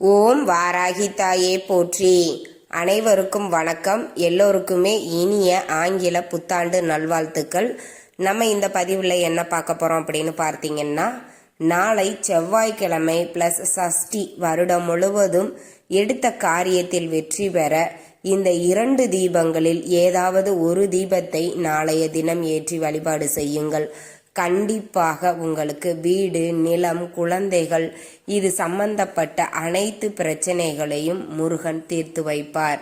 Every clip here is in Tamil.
ஓம் வாராகி தாயே போற்றி. அனைவருக்கும் வணக்கம். எல்லோருக்குமே இனிய ஆங்கில புத்தாண்டு நல்வாழ்த்துக்கள். நம்ம இந்த பதிவில் என்ன பார்க்க போகிறோம் அப்படின்னு பார்த்தீங்கன்னா நாளை செவ்வாய்க்கிழமை ப்ளஸ் சஷ்டி வருடம் முழுவதும் எடுத்த காரியத்தில் வெற்றி பெற இந்த இரண்டு தீபங்களில் ஏதாவது ஒரு தீபத்தை நாளைய தினம் ஏற்றி வழிபாடு செய்யுங்கள். கண்டிப்பாக உங்களுக்கு வீடு நிலம் குழந்தைகள் இது சம்பந்தப்பட்ட அனைத்து பிரச்சனைகளையும் முருகன் தீர்த்து வைப்பார்.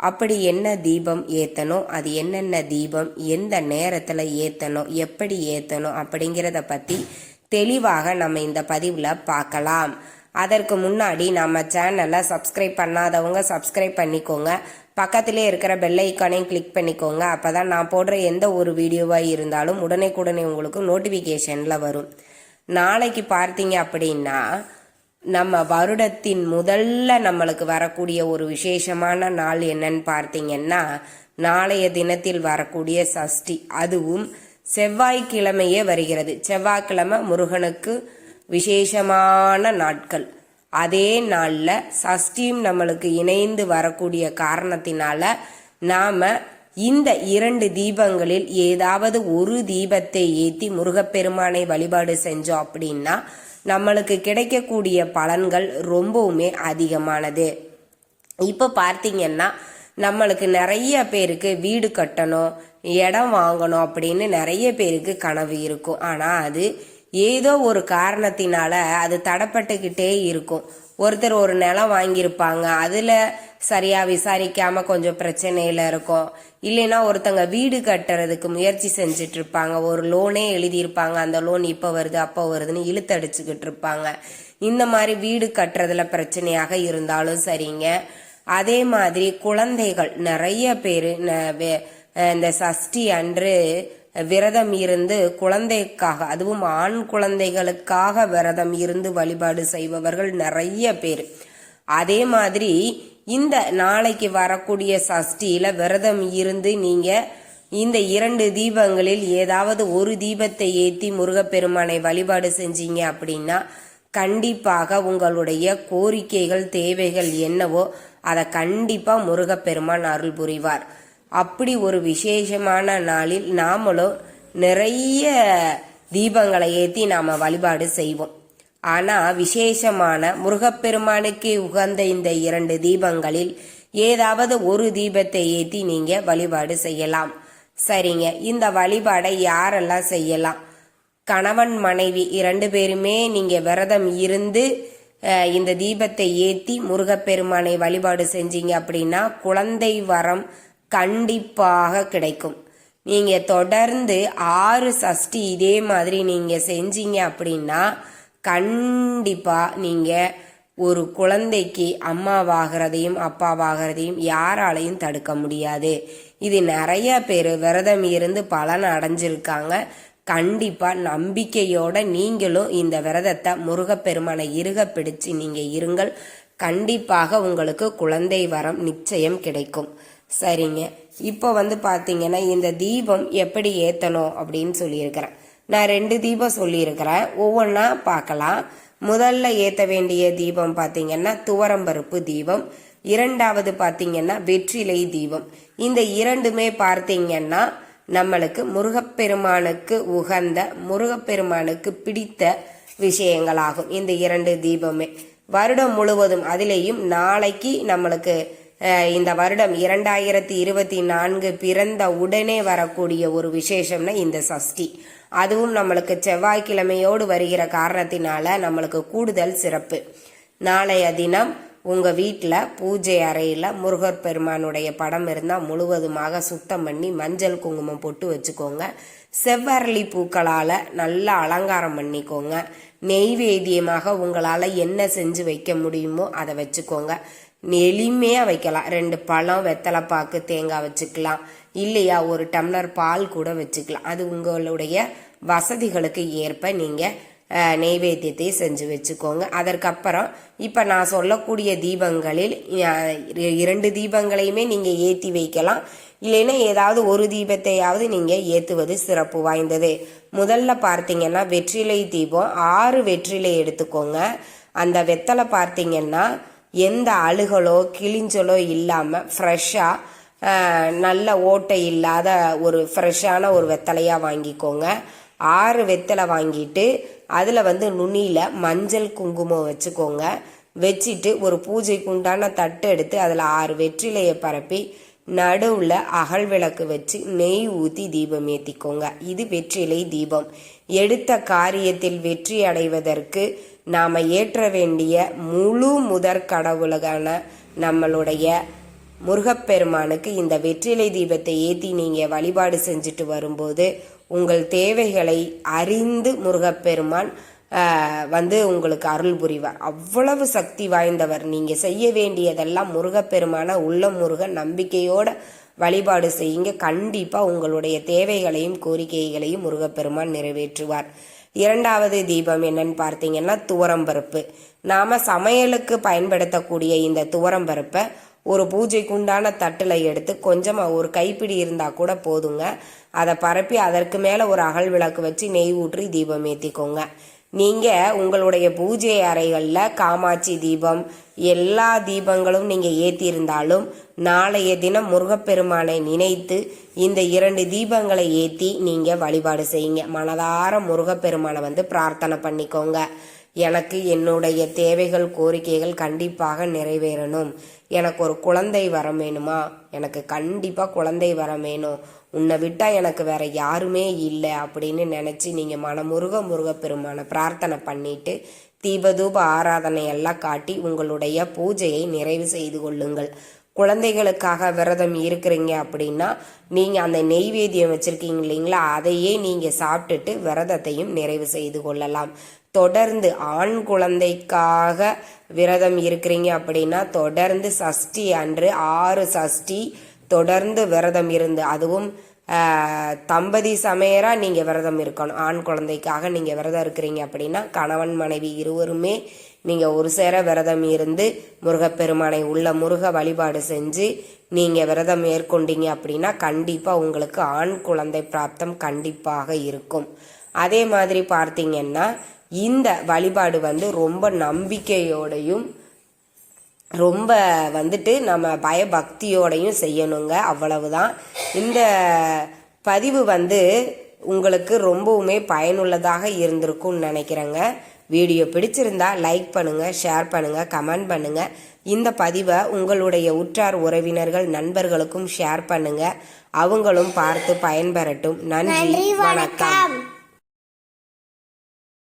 அப்படி என்ன தீபம் ஏத்தணும் அது என்னென்ன தீபம் எந்த நேரத்தில் ஏற்றணும் எப்படி ஏற்றணும் அப்படிங்கிறத பற்றி தெளிவாக நம்ம இந்த பதிவில் பார்க்கலாம். அதற்கு முன்னாடி நம்ம சேனலை சப்ஸ்கிரைப் பண்ணாதவங்க சப்ஸ்கிரைப் பண்ணிக்கோங்க. பக்கத்திலே இருக்கிற பெல் ஐக்கானையும் கிளிக் பண்ணிக்கோங்க. அப்போ தான் நான் போடுற எந்த ஒரு வீடியோவாக இருந்தாலும் உடனே உங்களுக்கு நோட்டிஃபிகேஷனில் வரும். நாளைக்கு பார்த்தீங்க அப்படின்னா நம்ம வருடத்தின் முதல்ல நம்மளுக்கு வரக்கூடிய ஒரு விசேஷமான நாள் என்னன்னு பார்த்தீங்கன்னா நாளைய தினத்தில் வரக்கூடிய சஷ்டி. அதுவும் செவ்வாய்க்கிழமையே வருகிறது. செவ்வாய்க்கிழமை முருகனுக்கு விசேஷமான நாட்கள். அதே நாளில் சஷ்டியும் நம்மளுக்கு இணைந்து வரக்கூடிய காரணத்தினால நாம இந்த இரண்டு தீபங்களில் ஏதாவது ஒரு தீபத்தை ஏற்றி முருகப்பெருமானை வழிபாடு செஞ்சோம் அப்படின்னா நம்மளுக்கு கிடைக்கக்கூடிய பலன்கள் ரொம்பவுமே அதிகமானது. இப்போ பார்த்தீங்கன்னா நம்மளுக்கு நிறைய பேருக்கு வீடு கட்டணும் இடம் வாங்கணும் அப்படின்னு நிறைய பேருக்கு கனவு இருக்கும். ஆனால் அது ஏதோ ஒரு காரணத்தினால அது தடப்பட்டுக்கிட்டே இருக்கும். ஒருத்தர் ஒரு நிலம் வாங்கியிருப்பாங்க. அதில் சரியாக விசாரிக்காம கொஞ்சம் பிரச்சனையில் இருக்கும். இல்லைன்னா ஒருத்தங்க வீடு கட்டுறதுக்கு முயற்சி செஞ்சுட்டு இருப்பாங்க ஒரு லோனே எழுதியிருப்பாங்க. அந்த லோன் இப்போ வருது அப்போ வருதுன்னு இழுத்தடிச்சுக்கிட்டு இருப்பாங்க. இந்த மாதிரி வீடு கட்டுறதுல பிரச்சனையாக இருந்தாலும் சரிங்க. அதே மாதிரி குழந்தைகள் நிறைய பேர் இந்த சஷ்டி அன்று விரதம் இருந்து குழந்தைக்காக அதுவும் ஆண் குழந்தைகளுக்காக விரதம் இருந்து வழிபாடு செய்பவர்கள் நிறைய பேர். அதே மாதிரி இந்த நாளைக்கு வரக்கூடிய சஷ்டியில விரதம் இருந்து நீங்க இந்த இரண்டு தீபங்களில் ஏதாவது ஒரு தீபத்தை ஏற்றி முருகப்பெருமானை வழிபாடு செஞ்சீங்க அப்படின்னா கண்டிப்பாக உங்களுடைய கோரிக்கைகள் தேவைகள் என்னவோ அதை கண்டிப்பாக முருகப்பெருமான் அருள் புரிவார். அப்படி ஒரு விசேஷமான நாளில் நாமளும் நிறைய தீபங்களை ஏற்றி நாம் வழிபாடு செய்வோம். ஆனால் விசேஷமான முருகப்பெருமானுக்கு உகந்த இந்த இரண்டு தீபங்களில் ஏதாவது ஒரு தீபத்தை ஏற்றி நீங்கள் வழிபாடு செய்யலாம். சரிங்க. இந்த வழிபாடை யாரெல்லாம் செய்யலாம்? கணவன் மனைவி இரண்டு பேருமே நீங்கள் விரதம் இருந்து இந்த தீபத்தை ஏற்றி முருகப்பெருமானை வழிபாடு செஞ்சீங்க அப்படின்னா குழந்தை வரம் கண்டிப்பாக கிடைக்கும். நீங்க தொடர்ந்து ஆறு சஷ்டி இதே மாதிரி நீங்க செஞ்சீங்க அப்படின்னா கண்டிப்பா நீங்க ஒரு குழந்தைக்கு அம்மாவாகிறதையும் அப்பாவாகிறதையும் யாராலையும் தடுக்க முடியாது. இது நிறைய பேர் விரதம் இருந்து பலன் அடைஞ்சிருக்காங்க. கண்டிப்பா நம்பிக்கையோட நீங்களும் இந்த விரதத்தை முருகப்பெருமானை இருக பிடிச்சு நீங்க இருங்கள். கண்டிப்பாக உங்களுக்கு குழந்தை வரம் நிச்சயம் கிடைக்கும். சரிங்க. இப்போ வந்து பார்த்தீங்கன்னா இந்த தீபம் எப்படி ஏற்றணும் அப்படின்னு சொல்லியிருக்கிறேன். நான் ரெண்டு தீபம் சொல்லியிருக்கிறேன். ஒவ்வொன்றா பார்க்கலாம். முதல்ல ஏற்ற வேண்டிய தீபம் பார்த்தீங்கன்னா துவரம்பருப்பு தீபம். இரண்டாவது பார்த்தீங்கன்னா வெற்றிலை தீபம். இந்த இரண்டுமே பார்த்தீங்கன்னா நம்மளுக்கு முருகப்பெருமானுக்கு உகந்த முருகப்பெருமானுக்கு பிடித்த விஷயங்களாகும். இந்த இரண்டு தீபமே. வருடம் முழுவதும் அதிலேயும் நாளைக்கு நம்மளுக்கு இந்த வருடம் இரண்டாயிரத்தி இருபத்தி நான்கு பிறந்த உடனே வரக்கூடிய ஒரு விசேஷம்னா இந்த சஷ்டி. அதுவும் நம்மளுக்கு செவ்வாய்க்கிழமையோடு வருகிற காரணத்தினால நம்மளுக்கு கூடுதல் சிறப்பு. நாளைய தினம் உங்கள் வீட்டில் பூஜை அறையில் முருகர் பெருமானுடைய படம் இருந்தால் முழுவதுமாக சுத்தம் பண்ணி மஞ்சள் குங்குமம் போட்டு வச்சுக்கோங்க. செவ்வரளி பூக்களால் நல்லா அலங்காரம் பண்ணிக்கோங்க. நெய்வேத்தியமாக உங்களால் என்ன செஞ்சு வைக்க முடியுமோ அதை வச்சுக்கோங்க. எளிமையாக வைக்கலாம். ரெண்டு பழம் வெத்தலை பாக்கு தேங்காய் வச்சுக்கலாம். இல்லையா ஒரு டம்ளர் பால் கூட வச்சுக்கலாம். அது உங்களுடைய வசதிகளுக்கு ஏற்ப நீங்கள் நெய்வேத்தியத்தை செஞ்சு வச்சுக்கோங்க. அதற்கப்புறம் இப்போ நான் சொல்லக்கூடிய தீபங்களில் இரண்டு தீபங்களையுமே நீங்கள் ஏற்றி வைக்கலாம். இல்லைன்னா ஏதாவது ஒரு தீபத்தையாவது நீங்கள் ஏற்றுவது சிறப்பு வாய்ந்தது. முதல்ல பார்த்தீங்கன்னா வெற்றிலை தீபம் ஆறு வெற்றிலை எடுத்துக்கோங்க. அந்த வெத்தலை பார்த்தீங்கன்னா எந்த அழுகலோ கிழிஞ்சலோ இல்லாமல் ஃப்ரெஷ்ஷாக நல்ல ஓட்டை இல்லாத ஒரு ஃப்ரெஷ்ஷான ஒரு வெத்தலையாக வாங்கிக்கோங்க. ஆறு வெத்தலை வாங்கிட்டு அதில் வந்து நுனியில் மஞ்சள் குங்குமம் வச்சுக்கோங்க. வச்சுட்டு ஒரு பூஜைக்கு உண்டான தட்டு எடுத்து அதில் ஆறு வெற்றிலையை பரப்பி நடுவில் அகல் விளக்கு வச்சு நெய் ஊற்றி தீபம் ஏற்றிக்கோங்க இது வெற்றிலை தீபம். எடுத்த காரியத்தில் வெற்றி அடைவதற்கு நாம் ஏற்ற வேண்டிய முழு முதற் கடவுளான நம்மளுடைய முருகப்பெருமானுக்கு இந்த வெற்றிலை தீபத்தை ஏற்றி நீங்கள் வழிபாடு செஞ்சுட்டு வரும்போது உங்கள் தேவைகளை அறிந்து முருகப்பெருமான் வந்து உங்களுக்கு அருள் புரிவார். அவ்வளவு சக்தி வாய்ந்தவர். நீங்கள் செய்ய வேண்டியதெல்லாம் முருகப்பெருமான உள்ள முருகன் நம்பிக்கையோட வழிபாடு செய்யுங்க. கண்டிப்பாக உங்களுடைய தேவைகளையும் கோரிக்கைகளையும் முருகப்பெருமான் நிறைவேற்றுவார். இரண்டாவது தீபம் என்னன்னு பார்த்தீங்கன்னா துவரம்பருப்பு நாம சமையலுக்கு பயன்படுத்தக்கூடிய இந்த துவரம்பருப்பை ஒரு பூஜைக்குண்டான தட்டில் எடுத்து கொஞ்சமாக ஒரு கைப்பிடி இருந்தால் கூட போதுங்க. அதை பரப்பி அதற்கு மேலே ஒரு அகல் விளக்கு வச்சு நெய் ஊற்றி தீபம் ஏற்றிக்கோங்க நீங்கள் உங்களுடைய பூஜை அறைகளில் காமாட்சி தீபம் எல்லா தீபங்களும் நீங்கள் ஏற்றியிருந்தாலும் நாளைய தினம் முருகப்பெருமானை நினைத்து இந்த இரண்டு தீபங்களை ஏற்றி நீங்கள் வழிபாடு செய்யுங்க. மனதார முருகப்பெருமானை வந்து பிரார்த்தனை பண்ணிக்கோங்க. எனக்கு என்னுடைய தேவைகள் கோரிக்கைகள் கண்டிப்பாக நிறைவேறணும். எனக்கு ஒரு குழந்தை வரம் வேணுமா? எனக்கு கண்டிப்பாக குழந்தை வரம் வேணும். உன்னை விட்டால் எனக்கு வேற யாருமே இல்லை அப்படின்னு நினச்சி நீங்கள் மனமுருக முருகப்பெருமானை பிரார்த்தனை பண்ணிட்டு தீபதூப ஆராதனை எல்லாம் காட்டி உங்களுடைய பூஜையை நிறைவு செய்து கொள்ளுங்கள். குழந்தைகளுக்காக விரதம் இருக்கிறீங்க அப்படின்னா நீங்கள் அந்த நெய்வேத்தியம் வச்சுருக்கீங்க இல்லைங்களா? அதையே நீங்கள் சாப்பிட்டுட்டு விரதத்தையும் நிறைவு செய்து கொள்ளலாம். தொடர்ந்து ஆண் குழந்தைக்காக விரதம் இருக்கிறீங்க அப்படின்னா தொடர்ந்து சஷ்டி அன்று ஆறு சஷ்டி தொடர்ந்து விரதம் இருந்து அதுவும் தம்பதி சமையராக நீங்கள் விரதம் இருக்கணும். ஆண் குழந்தைக்காக நீங்கள் விரதம் இருக்கிறீங்க அப்படின்னா கணவன் மனைவி இருவருமே நீங்கள் ஒரு சேர விரதம் இருந்து முருகப்பெருமானை உள்ள முருக வழிபாடு செஞ்சு நீங்கள் விரதம் மேற்கொண்டீங்க அப்படின்னா கண்டிப்பாக உங்களுக்கு ஆண் குழந்தை பிராப்தம் கண்டிப்பாக இருக்கும். அதே மாதிரி பார்த்தீங்கன்னா இந்த வழிபாடு வந்து ரொம்ப நம்பிக்கையோடையும் ரொம்ப வந்துட்டு நம்ம பயபக்தியோடையும் செய்யணுங்க அவ்வளவுதான். இந்த பதிவு வந்து உங்களுக்கு ரொம்பவுமே பயனுள்ளதாக இருந்திருக்கும்னு நினைக்கிறேங்க. வீடியோ பிடிச்சிருந்தா லைக் பண்ணுங்க ஷேர் பண்ணுங்க கமெண்ட் பண்ணுங்க. இந்த பதிவை உங்களுடைய உற்றார் உறவினர்கள் நண்பர்களுக்கும் ஷேர் பண்ணுங்க. அவங்களும் பார்த்து பயன்பெறட்டும். நன்றி வணக்கம்.